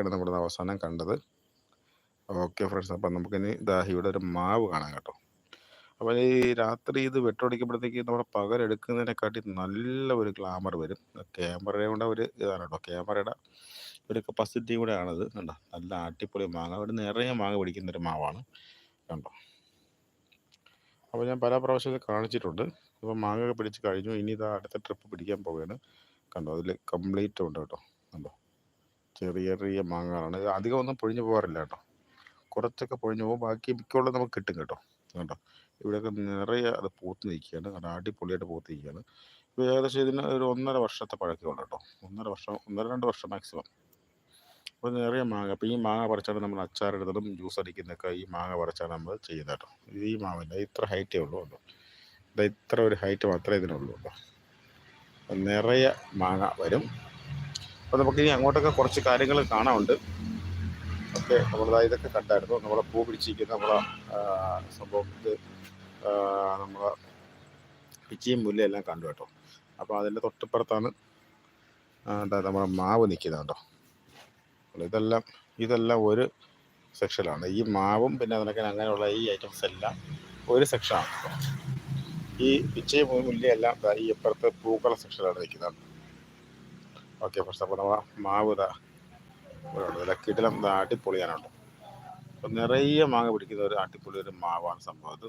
ഇതൊക്കെയാണ് നമ്മുടെ അവസാനം കണ്ടത്. ഓക്കെ ഫ്രണ്ട്സ് അപ്പം നമുക്കിനി ദാഹിയുടെ ഒരു മാവ് കാണാം കേട്ടോ. അപ്പം ഈ രാത്രി ഇത് വെട്ടൊടിക്കുമ്പോഴത്തേക്ക് നമ്മുടെ പകലെടുക്കുന്നതിനെക്കാട്ടി നല്ല ഒരു ഗ്ലാമർ വരും. ക്യാമറയുടെ ഒരു ഇതാണ് കേട്ടോ. ക്യാമറയുടെ ഒരു കപ്പാസിറ്റി കൂടെ ആണത് കണ്ടോ? നല്ല അടിപൊളി മാങ്ങ. അവിടെ നിറയെ മാങ്ങ പിടിക്കുന്ന ഒരു മാവാണ്. കണ്ടോ? അപ്പോൾ ഞാൻ പല പ്രാവശ്യം കാണിച്ചിട്ടുണ്ട്. അപ്പോൾ മാങ്ങയൊക്കെ പിടിച്ച് കഴിഞ്ഞു. ഇനി ഇതാ അടുത്ത ട്രിപ്പ് പിടിക്കാൻ പോവുകയാണ്. കണ്ടോ? അതിൽ കംപ്ലീറ്റ് ഉണ്ട് കേട്ടോ. കണ്ടോ? ചെറിയ ചെറിയ മാങ്ങകളാണ്. അധികം ഒന്നും പൊഴിഞ്ഞു പോകാറില്ല കേട്ടോ. കുറച്ചൊക്കെ പൊഴിഞ്ഞു പോകും. ബാക്കി മിക്കുള്ളത് നമുക്ക് കിട്ടും കേട്ടോ. കേട്ടോ ഇവിടെയൊക്കെ നിറയെ അത് പൂത്ത് നിൽക്കുകയാണ്. കാരണം അടിപൊളിയായിട്ട് പൂത്ത് നിൽക്കുകയാണ്. ഇപ്പോൾ ഏകദേശം ഇതിന് ഒരു ഒന്നര വർഷത്തെ പഴക്കമുണ്ട് കേട്ടോ. ഒന്നര വർഷം ഒന്നര രണ്ട് വർഷം മാക്സിമം. അപ്പോൾ നിറയെ മാങ്ങ. അപ്പോൾ ഈ മാങ്ങ പറിച്ചാണ് നമ്മൾ അച്ചാറിടുന്നതും ജ്യൂസ് അടിക്കുന്നതൊക്കെ ഈ മാങ്ങ പറിച്ചാണ് നമ്മൾ ചെയ്യുന്നത് കേട്ടോ. ഇത് ഈ മാവില്ല. ഇത്ര ഹൈറ്റേ ഉള്ളൂ കേട്ടോ. ഇത് ഇത്ര ഒരു ഹൈറ്റ് മാത്രമേ ഇതിനുള്ളൂ കേട്ടോ. നിറയെ മാങ്ങ വരും. അപ്പോൾ നമുക്ക് ഇനി അങ്ങോട്ടൊക്കെ കുറച്ച് കാര്യങ്ങൾ കാണാനുണ്ട്. ഓക്കെ നമ്മളിതാ ഇതൊക്കെ കണ്ടായിരുന്നു. നമ്മളെ പൂ പിടിച്ചിരിക്കുന്ന നമ്മളെ സംഭവം നമ്മളെ പിച്ചിയും മുല്ലയും എല്ലാം കണ്ടു കേട്ടോ. അപ്പോൾ അതിന്റെ തൊട്ടപ്പുറത്താണ് എന്താ നമ്മളെ മാവ് നിൽക്കുന്നത് കേട്ടോ ഇതെല്ലാം ഇതെല്ലാം ഒരു സെക്ഷനാണ് ഈ മാവും പിന്നെ അതിനൊക്കെ അങ്ങനെയുള്ള ഈ ഐറ്റംസ് എല്ലാം ഒരു സെക്ഷനാണ് ഈ പിച്ചയും മുല്ലയും എല്ലാം ഈ അപ്പുറത്ത് പൂക്കള സെക്ഷനാണ് നിൽക്കുന്നത് ഓക്കെ ഫസ്റ്റ് അപ്പോൾ നമ്മളെ മാവ് ഇതാ. കിടിലം ഇതാ അടിപൊളിയാനുണ്ട്. അപ്പം നിറയെ മാങ്ങ പിടിക്കുന്ന ഒരു അടിപൊളി ഒരു മാവാണ് സംഭവം അത്.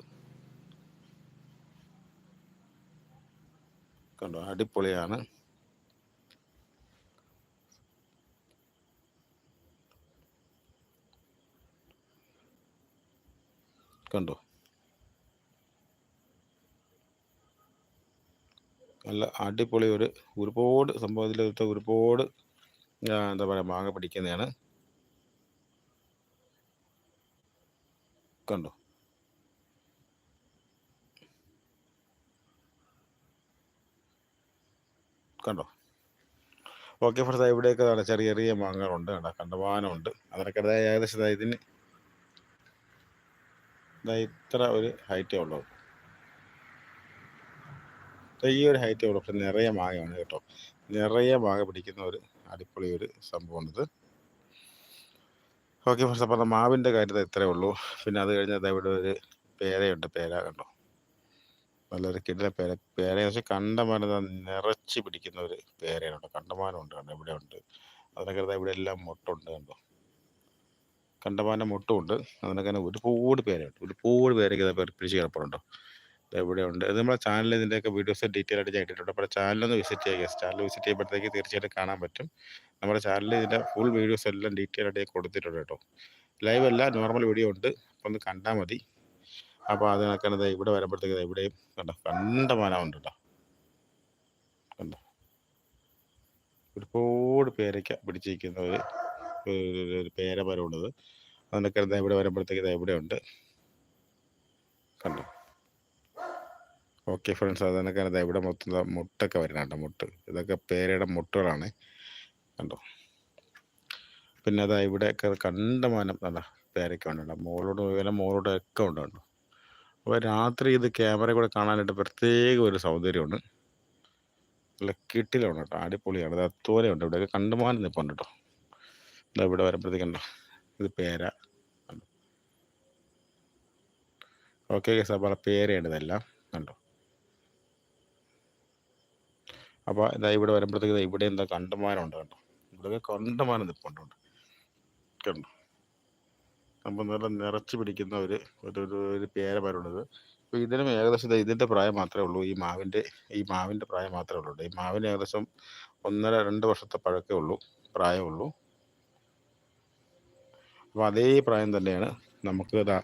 കണ്ടോ അടിപൊളിയാണ്. കണ്ടോ? നല്ല അടിപൊളി ഒരു ഒരുപാട് സംഭവത്തിലെടുത്ത ഒരുപാട് എന്താ പറയുക മാങ്ങ പിടിക്കുന്നതാണ്. കണ്ടോ? കണ്ടോ? ഓക്കെ ഫ്രണ്ട്സ് ഇവിടെയൊക്കെ നല്ല ചെറിയ ചെറിയ മാങ്ങകളുണ്ട് കണ്ടോ കണ്ടവാനമുണ്ട് അതിനൊക്കെ ഏകദേശം ഇതിന് ഇത്ര ഒരു ഹൈറ്റേ ഉള്ളൂ. ഈ ഒരു ഹൈറ്റ് ഉള്ളൂ. പക്ഷെ നിറയെ മാങ്ങയാണ് കേട്ടോ. നിറയെ മാങ്ങ പിടിക്കുന്ന ഒരു അടിപൊളി ഒരു സംഭവമാണിത്. ഓക്കെ ഫ്രണ്ട്സ് അപ്പോൾ മാവിന്റെ കാര്യത്തിൽ ഇത്രയേ ഉള്ളൂ. പിന്നെ അത് കഴിഞ്ഞാൽ ഇവിടെ ഒരു പേരയുണ്ട്. പേര കണ്ടോ? നല്ലൊരു കിടില പേര. പേര എന്ന് വെച്ചാൽ കണ്ടമാനം നിറച്ച് പിടിക്കുന്ന ഒരു പേരയാണ് കേട്ടോ. കണ്ടമാനം ഉണ്ട് കണ്ടോ? ഇവിടെ ഉണ്ട്. അതിനൊക്കെ ഇവിടെ എല്ലാം മുട്ടുണ്ട് കണ്ടോ? കണ്ടമാനം മുട്ടുമുണ്ട് അതിനൊക്കെ തന്നെ ഒരുപാട് പേരുണ്ട് ഒരുപാട് പേരൊക്കെ പിടിച്ച് കിടപ്പുണ്ടോ ഉണ്ട് ഇത് നമ്മുടെ ചാനലിൽ ഇതിന്റെയൊക്കെ വീഡിയോസ് ഡീറ്റെയിൽ ആയിട്ട് ഞാൻ ഇട്ടിട്ടുണ്ട്. അപ്പോൾ ചാനലൊന്ന് വിസിറ്റ് ചെയ്യുക ചാനൽ വിസിറ്റ് ചെയ്യുമ്പോഴത്തേക്ക് തീർച്ചയായിട്ടും കാണാൻ പറ്റും. നമ്മുടെ ചാനലിൽ ഇതിന്റെ ഫുൾ വീഡിയോസ് എല്ലാം ഡീറ്റെയിൽ ആയിട്ട് കൊടുത്തിട്ടുണ്ട് കേട്ടോ. ലൈവ് അല്ല നോർമൽ വീഡിയോ ഉണ്ട്. അപ്പോൾ ഒന്ന് കണ്ടാൽ മതി. അപ്പോൾ അതിനൊക്കെ ഇവിടെ വരുമ്പോഴത്തേക്ക് ഇവിടെയും കണ്ടോ? കണ്ടമാനമുണ്ട് കേട്ടോ. കണ്ടോ? ഒരുപാട് പേരയ്ക്ക പിടിച്ചിരിക്കുന്ന ഒരു ഒരു- പേര അതിനൊക്കെ ഇവിടെ വരുമ്പോഴത്തേക്ക് ഇവിടെ ഉണ്ട് കണ്ടോ? ഓക്കെ ഫ്രണ്ട്സ് അതിനൊക്കെ കാരണം ഇവിടെ മൊത്തം മുട്ടൊക്കെ മുട്ടൊക്കെ വരുന്നുണ്ട് മുട്ട്. ഇതൊക്കെ പേരയുടെ മുട്ടുകളാണ്. കണ്ടോ? പിന്നെ അതാ ഇവിടെയൊക്കെ കണ്ടമാനം കണ്ടോ? പേരയ്ക്ക വേണ്ട മോളോട് വില മോളോട് ഒക്കെ ഉണ്ട് കേട്ടോ അപ്പോൾ രാത്രി ഇത് ക്യാമറ കൂടെ കാണാനായിട്ട് പ്രത്യേക ഒരു സൗന്ദര്യമുണ്ട്. നല്ല കിട്ടിലാണ് കേട്ടോ അടിപൊളിയാണ്. ഇത് ഉണ്ട് ഇവിടെയൊക്കെ കണ്ടുമാനം നിൽപ്പുണ്ട് കേട്ടോ. ഇതാ ഇവിടെ വരുമ്പോഴത്തേക്കുണ്ടോ ഇത് പേര. ഓക്കെ സാർ പേരയാണ് ഇതെല്ലാം. കണ്ടോ? അപ്പോൾ ഇതാ ഇവിടെ വരുമ്പോഴത്തേക്ക് ഇവിടെ എന്താ കണ്ടമാനമുണ്ട് കേട്ടോ ഇവിടെ കണ്ടമാനം നിൽപ്പുണ്ട് കണ്ടോ? അപ്പം നല്ല നിറച്ച് പിടിക്കുന്ന ഒരു ഒരു ഒരു- ഒരു പേര മരമുള്ളത് അപ്പോൾ ഇതിനും ഏകദേശം ഇതിന്റെ പ്രായം മാത്രമേ ഉള്ളൂ. ഈ മാവിന്റെ ഈ മാവിന്റെ പ്രായം മാത്രമേ ഉള്ളൂ ഈ മാവിന് ഏകദേശം ഒന്നര രണ്ട് വർഷത്തെ പഴക്കേ ഉള്ളൂ പ്രായമുള്ളൂ അപ്പോൾ അതേ പ്രായം തന്നെയാണ് നമുക്ക് ഇതാ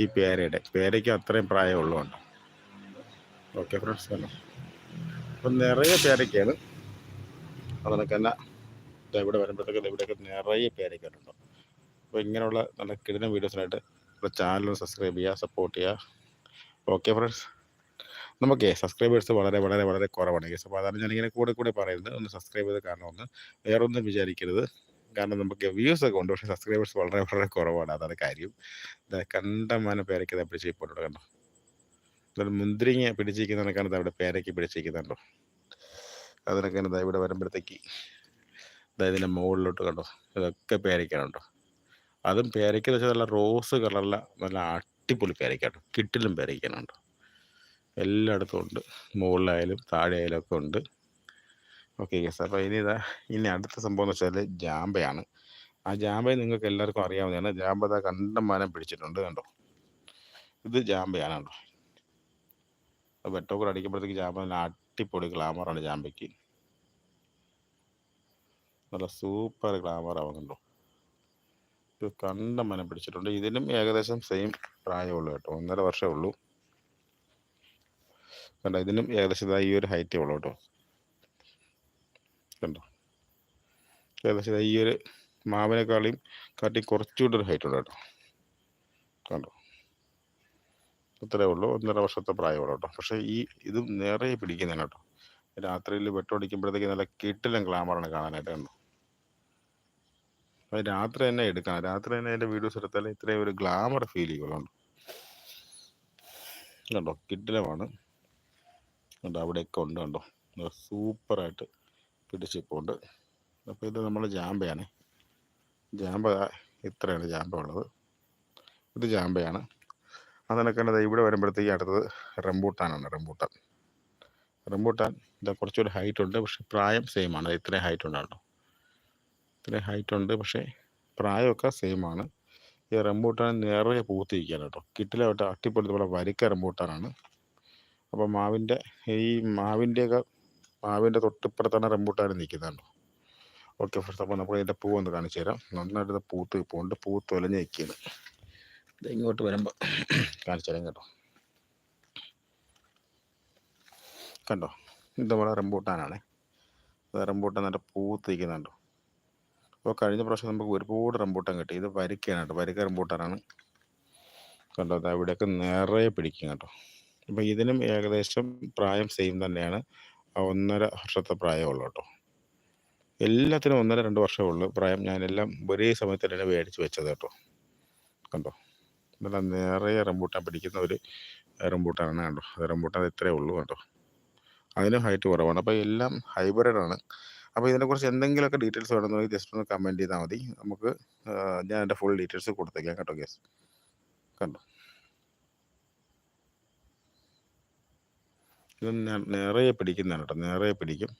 ഈ പേരയുടെ. പേരയ്ക്ക് അത്രയും പ്രായമുള്ളതുകൊണ്ട് ഓക്കെ ഫ്രണ്ട്സ് തന്നെ അപ്പം നിറയെ പേരയ്ക്കാണ് അതിനൊക്കെ തന്നെ ഇവിടെ വരുമ്പോഴത്തേക്ക് ഇവിടെയൊക്കെ നിറയെ പേരയ്ക്കാനുണ്ടോ അപ്പോൾ ഇങ്ങനെയുള്ള നല്ല കിടിലൻ വീഡിയോസിനായിട്ട് നമ്മുടെ ചാനൽ സബ്സ്ക്രൈബ് ചെയ്യുക സപ്പോർട്ട് ചെയ്യുക. ഓക്കെ ഫ്രണ്ട്സ് നമുക്ക് സബ്സ്ക്രൈബേഴ്സ് വളരെ വളരെ വളരെ കുറവാണ്. കേസ് അപ്പോൾ അതാണ് ഞാനിങ്ങനെ കൂടെ കൂടെ പറയുന്നത്. ഒന്ന് സബ്സ്ക്രൈബ് ചെയ്ത് കാരണം ഒന്ന് ഒന്നും വിചാരിക്കരുത്. കാരണം നമുക്ക് വ്യൂസ് ഒക്കെ ഉണ്ട്. പക്ഷേ സബ്സ്ക്രൈബേഴ്സ് വളരെ വളരെ കുറവാണ്. അതാണ് കാര്യം. കണ്ടമാനം പേരൊക്കെ ഇതാ പിടിച്ച് കേട്ടോ. മുന്തിരിങ്ങ പിടിച്ചിരിക്കുന്നതിനൊക്കെയാണ് അവിടെ പേരയ്ക്ക് പിടിച്ചിരിക്കുന്നുണ്ടോ? അതിനൊക്കെ ഇവിടെ വരുമ്പോഴത്തേക്ക് ഇതിന്റെ മുകളിലോട്ട് കണ്ടോ? ഇതൊക്കെ പേരയ്ക്കാണ് കേട്ടോ അതും പേരയ്ക്കെന്ന് വെച്ചാൽ നല്ല റോസ് കളറിലെ നല്ല അടിപൊളി പേരയ്ക്കാട്ടോ കിട്ടിലും പേരയ്ക്കാനുണ്ട് എല്ലായിടത്തും ഉണ്ട്. മുകളിലായാലും താഴെ ആയാലും ഒക്കെ ഉണ്ട്. ഓക്കെ യെസ് അപ്പോൾ ഇനി ഇതാ ഇനി അടുത്ത സംഭവം എന്ന് വെച്ചാൽ ജാമ്പയാണ്. ആ ജാമ്പ നിങ്ങൾക്ക് എല്ലാവർക്കും അറിയാവുന്നതാണ്. ജാമ്പ ഇതാ കണ്ടമാനം പിടിച്ചിട്ടുണ്ട് കണ്ടോ? ഇത് ജാമ്പയാണ് കേട്ടോ അപ്പോൾ വെട്ടോക്കൂടെ അടിക്കുമ്പോഴത്തേക്ക് ചാമ്പ നല്ല അടിപൊളി ഗ്ലാമറാണ് ചാമ്പയ്ക്ക് നല്ല സൂപ്പർ ഗ്ലാമർ ആവുന്നുണ്ടോ ഇത് കണ്ടമാനം പിടിച്ചിട്ടുണ്ട്. ഇതിനും ഏകദേശം സെയിം പ്രായമുള്ളൂ കേട്ടോ. ഒന്നര വർഷമേ ഉള്ളൂ. കണ്ട? ഇതിനും ഏകദേശം ഇതാ ഈ ഒരു ഹൈറ്റേ ഉള്ളൂ കേട്ടോ. കണ്ടോ? ഏകദേശം ഈ ഒരു മാവിനെക്കാളിയും കാട്ടി കുറച്ചുകൂടി ഒരു ഹൈറ്റ് ഉള്ളൂ കേട്ടോ. കണ്ടോ? ഇത്രേ ഉള്ളൂ. ഒന്നര വർഷത്തെ പ്രായമുള്ളൂ കേട്ടോ. പക്ഷേ ഈ ഇത് നേരെ പിടിക്കുന്നതാണ് കേട്ടോ. രാത്രിയിൽ വെട്ടോടിക്കുമ്പോഴത്തേക്ക് നല്ല കിട്ടിലും ഗ്ലാമറാണ് കാണാനായിട്ട് കണ്ടു. അത് രാത്രി തന്നെ എടുക്കണം. രാത്രി തന്നെ അതിന്റെ വീഡിയോസ് എടുത്താൽ ഇത്രയും ഒരു ഗ്ലാമർ ഫീൽ ചെയ്യുള്ളൂ കണ്ടോ. കിട്ടിലമാണ്. കണ്ടോ? അവിടെയൊക്കെ ഉണ്ട് കണ്ടോ? സൂപ്പറായിട്ട് പിടിച്ചിപ്പോണ്ട് അപ്പോൾ ഇത് നമ്മൾ ജാമ്പയാണ്. ജാമ്പ ഇത്രയാണ് ജാമ്പ ഉള്ളത്. ഇത് ജാമ്പയാണ്. അതിനൊക്കെ ഇവിടെ വരുമ്പോഴത്തേക്ക് അടുത്തത് റംബൂട്ടാനാണ് റംബൂട്ടാൻ. റംബൂട്ടാൻ ഇതാ കുറച്ചുകൂടി ഹൈറ്റ് ഉണ്ട് പക്ഷേ പ്രായം സെയിം ആണ്. ഇത്രയും ഹൈറ്റ് ഉണ്ടാകും ഇത്രയും ഹൈറ്റ് ഉണ്ട് പക്ഷേ പ്രായമൊക്കെ സെയിം ആണ്. ഈ റംബൂട്ടാൻ നിറയെ പൂത്തിരിക്കുകയാണ് കേട്ടോ. കിട്ടിലെ ഒറ്റ അട്ടിപ്പൊടുത്ത പോലെ വരിക്ക റംബൂട്ടാനാണ്. അപ്പോൾ മാവിന്റെ ഈ മാവിന്റെയൊക്കെ മാവിന്റെ തൊട്ടിപ്പുറത്താണ് റംബൂട്ടാൻ നിൽക്കുന്നുണ്ടോ ഓക്കെ ഫസ്റ്റ് അപ്പോൾ നമുക്ക് അതിന്റെ പൂ ഒന്ന് കാണിച്ചു തരാം. നന്നായിട്ട് പൂത്ത് പൂണ്ട് പൂത്ത് ഇത് ഇങ്ങോട്ട് വരുമ്പോൾ കാണിച്ചാലും കേട്ടോ. കണ്ടോ? ഇത് നമ്മളെ റംബൂട്ടാനാണ്. റംബൂട്ടാൻ നല്ല പൂത്തിരിക്കുന്നുണ്ടോ അപ്പോൾ കഴിഞ്ഞ പ്രാവശ്യം നമുക്ക് ഒരുപാട് റംബൂട്ടാൻ കിട്ടി. ഇത് വരിക്കയാണ് കേട്ടോ. വരിക്ക റംബൂട്ടാനാണ്. കണ്ടോ? അത് അവിടെയൊക്കെ നിറയെ പിടിക്കും കേട്ടോ. അപ്പോൾ ഇതിനും ഏകദേശം പ്രായം സെയിം തന്നെയാണ്. ഒന്നര വർഷത്തെ പ്രായമുള്ളൂ കേട്ടോ. എല്ലാത്തിനും ഒന്നര രണ്ട് വർഷമേ ഉള്ളൂ പ്രായം. ഞാനെല്ലാം ഒരേ സമയത്ത് തന്നെ മേടിച്ച് വെച്ചത് കേട്ടോ. കണ്ടോ? നല്ല നിറയെ റംബൂട്ടാൻ പിടിക്കുന്ന ഒരു റംബൂട്ടാനാണ് കണ്ടോ. അത് റംബൂട്ടാൻ ഇത്രയേ ഉള്ളൂ കേട്ടോ അതിനും ഹൈറ്റ് കുറവാണ്. അപ്പോൾ എല്ലാം ഹൈബ്രിഡ് ആണ്. അപ്പോൾ ഇതിനെക്കുറിച്ച് എന്തെങ്കിലുമൊക്കെ ഡീറ്റെയിൽസ് വേണമെന്നുണ്ടെങ്കിൽ ജസ്റ്റ് ഒന്ന് കമന്റ് ചെയ്താൽ മതി. നമുക്ക് ഞാൻ എന്റെ ഫുൾ ഡീറ്റെയിൽസ് കൊടുത്തേക്കാം കേട്ടോ ഗ്യാസ് കണ്ടോ. ഇത് നിറയെ പിടിക്കുന്നതാണ് കേട്ടോ. നിറയെ പിടിക്കും.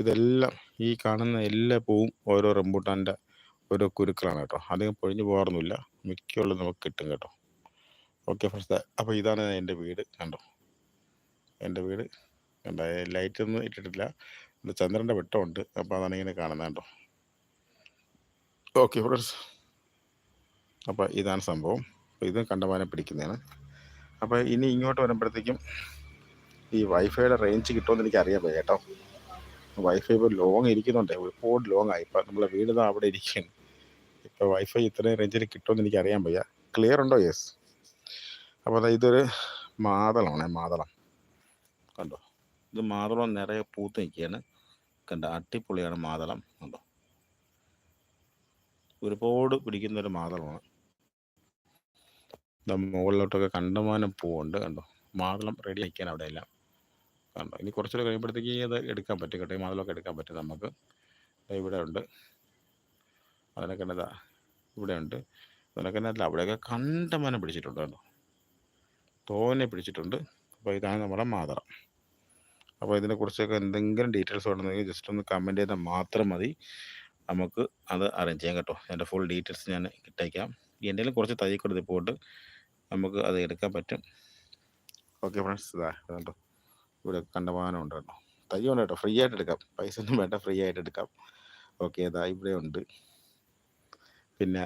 ഇതെല്ലാം ഈ കാണുന്ന എല്ലാ പൂവും ഓരോ റംബൂട്ടാന്റെ ഓരോ കുരുക്കളാണ് കേട്ടോ. അധികം പൊഴിഞ്ഞു പോകാറൊന്നുമില്ല. മിക്കുള്ളത് നമുക്ക് കിട്ടും കേട്ടോ. ഓക്കെ ഫ്രണ്ട്സ് അപ്പോൾ ഇതാണ് എന്റെ വീട് കണ്ടോ? എന്റെ വീട് കണ്ടോ? ലൈറ്റ് ഒന്നും ഇട്ടിട്ടില്ല. ചന്ദ്രന്റെ വെട്ടമുണ്ട് അപ്പോൾ അതാണ് ഇങ്ങനെ കാണുന്നത് കേട്ടോ. ഓക്കെ ഫ്രണ്ട്സ് അപ്പോൾ ഇതാണ് സംഭവം. അപ്പോൾ ഇത് കണ്ടമാനം പിടിക്കുന്നതാണ്. അപ്പോൾ ഇനി ഇങ്ങോട്ട് വരുമ്പോഴത്തേക്കും ഈ വൈഫൈയുടെ റേഞ്ച് കിട്ടുമെന്ന് എനിക്ക് അറിയാൻ പോയി കേട്ടോ. വൈഫൈ ഇപ്പോൾ ലോങ് ഇരിക്കുന്നുണ്ട് ഒരുപാട് ലോങ് ആയി. ഇപ്പം നമ്മളെ വീട് അവിടെ ഇരിക്കുകയാണ്. ഇപ്പോൾ വൈഫൈ ഇത്രയും റേഞ്ചിൽ കിട്ടുമെന്ന് എനിക്ക് അറിയാൻ വയ്യ. ക്ലിയർ ഉണ്ടോ? യെസ് അപ്പോൾ അതാ ഇതൊരു മാതളമാണ് മാതളം. കണ്ടോ? ഇത് മാതളം നിറയെ പൂത്ത് നിൽക്കുകയാണ്. കണ്ട? അട്ടിപ്പൊളിയാണ് മാതളം. കണ്ടോ? ഒരുപാട് പിടിക്കുന്ന ഒരു മാതളമാണ് മുകളിലോട്ടൊക്കെ കണ്ടമാനം പൂവുണ്ട്. കണ്ടോ? മാതളം റെഡി ആയിക്കാൻ അവിടെ എല്ലാം. കണ്ടോ? ഇനി കുറച്ചുകൂടെ കഴിയുമ്പോഴത്തേക്ക് അത് എടുക്കാൻ പറ്റും കേട്ടോ. മാതളമൊക്കെ എടുക്കാൻ പറ്റും നമുക്ക്. ഇവിടെ ഉണ്ട്. അതിനൊക്കെ എന്നതാ ഇവിടെ ഉണ്ട് അതിനൊക്കെ എന്നല്ല അവിടെയൊക്കെ കണ്ടമാനം പിടിച്ചിട്ടുണ്ട് കേട്ടോ. തോനെ പിടിച്ചിട്ടുണ്ട്. അപ്പോൾ ഇതാണ് നമ്മുടെ മാതറ. അപ്പോൾ ഇതിനെക്കുറിച്ചൊക്കെ എന്തെങ്കിലും ഡീറ്റെയിൽസ് വേണമെന്നുണ്ടെങ്കിൽ ജസ്റ്റ് ഒന്ന് കമന്റ് ചെയ്താൽ മാത്രം മതി. നമുക്ക് അത് അറേഞ്ച് ചെയ്യാം കേട്ടോ. എന്റെ ഫുൾ ഡീറ്റെയിൽസ് ഞാൻ ഇട്ടേക്കാം. എന്തെങ്കിലും കുറച്ച് തൈ കൊടുത്ത് പോയിട്ട് നമുക്ക് അത് എടുക്കാൻ പറ്റും. ഓക്കെ ഫ്രണ്ട്സ് ഇതാ കേട്ടോ ഇവിടെ കണ്ടമാനം ഉണ്ട് കേട്ടോ. തൈ ഉണ്ട് കേട്ടോ. ഫ്രീ ആയിട്ട് എടുക്കാം. പൈസ ഒന്നും വേണ്ട ഫ്രീ ആയിട്ട് എടുക്കാം. ഓക്കെ ഇതാ ഇവിടെ ഉണ്ട് പിന്നെ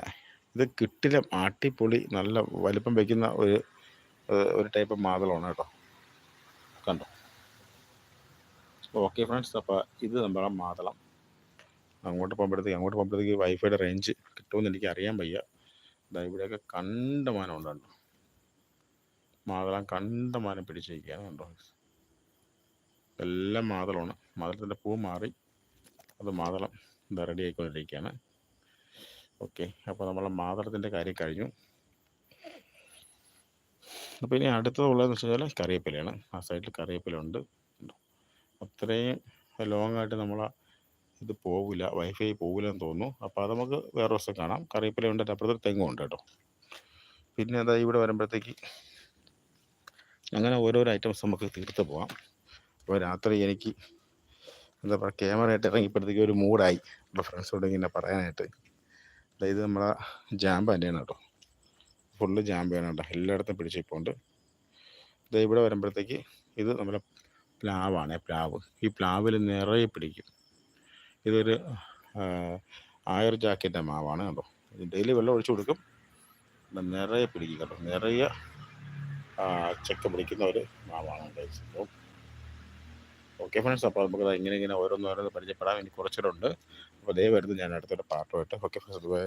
ഇത് കിട്ടിലെ ആട്ടിപ്പൊളി നല്ല വലിപ്പം വയ്ക്കുന്ന ഒരു ഒരു ടൈപ്പ് മാതളമാണ് കേട്ടോ. കണ്ടോ? ഓക്കെ ഫ്രണ്ട്സ് അപ്പോൾ ഇത് നമ്മുടെ മാതളം. അങ്ങോട്ട് പോകുമ്പോഴത്തേക്ക് അങ്ങോട്ട് പോകുമ്പോഴത്തേക്ക് വൈഫൈയുടെ റേഞ്ച് കിട്ടുമെന്ന് എനിക്ക് അറിയാൻ വയ്യ. ഇവിടെയൊക്കെ കണ്ടമാനം ഉണ്ടോ മാതളം കണ്ടമാനം പിടിച്ചിരിക്കുകയാണ് കണ്ടോ എല്ലാം മാതളമാണ്. മാതളത്തിന്റെ പൂ മാറി. അത് മാതളം റെഡി ആയിക്കൊണ്ടിരിക്കുകയാണ്. ഓക്കെ. അപ്പോൾ നമ്മളെ മാതളത്തിന്റെ കാര്യം കഴിഞ്ഞു. അപ്പോൾ ഇനി അടുത്തതുള്ളതെന്ന് വെച്ച് കഴിഞ്ഞാൽ കറിവേപ്പിലയാണ്. ആ സൈഡിൽ കറിവേപ്പിലുണ്ട് അത്രയും ലോങ് ആയിട്ട് നമ്മൾ ഇത് പോകില്ല വൈഫൈ പോകില്ല എന്ന് തോന്നുന്നു. അപ്പോൾ അത് നമുക്ക് വേറെ ദിവസം കാണാം. കറിവേപ്പില ഉണ്ട് അപ്പുറത്തൊരു തെങ്ങും ഉണ്ട് കേട്ടോ. പിന്നെ അതാ ഇവിടെ വരുമ്പോഴത്തേക്ക് അങ്ങനെ ഓരോരോ ഐറ്റംസ് നമുക്ക് തീർത്ത് പോവാം. അപ്പോൾ രാത്രി എനിക്ക് എന്താ പറയുക ക്യാമറ ആയിട്ട് ഇറങ്ങിയപ്പോഴത്തേക്ക് ഒരു മൂഡായി നമ്മുടെ ഫ്രണ്ട്സോട് ഇങ്ങനെ പറയാനായിട്ട്. ഇത് നമ്മളെ ജാമ്പ തന്നെയാണ് കേട്ടോ. ഫുള്ള് ജാമ്പയാണ് കേട്ടോ. എല്ലായിടത്തും പിടിച്ചിപ്പോണ്ട് ഇത് ഇവിടെ വരുമ്പോഴത്തേക്ക് ഇത് നമ്മുടെ പ്ലാവാണ് പ്ലാവ്. ഈ പ്ലാവിൽ നിറയെ പിടിക്കും. ഇതൊരു ആയർ ജാക്കിന്റെ മാവാണ് കേട്ടോ. ഡെയിലി വെള്ളം ഒഴിച്ചു കൊടുക്കും. നിറയെ പിടിക്കും കേട്ടോ. നിറയെ ചക്ക പിടിക്കുന്ന ഒരു മാവാണ് ഓക്കെ ഫ്രണ്ട്സ് അപ്പോൾ നമുക്ക് ഇങ്ങനെ ഇങ്ങനെ ഓരോന്നോരോന്ന് പരിചയപ്പെടാൻ വേണ്ടി കുറച്ചിട്ടുണ്ട് അപ്പോൾ വരുന്നത് ഞാൻ അടുത്തൊരു പാട്ടുമായിട്ട് ഓക്കെ ബൈ.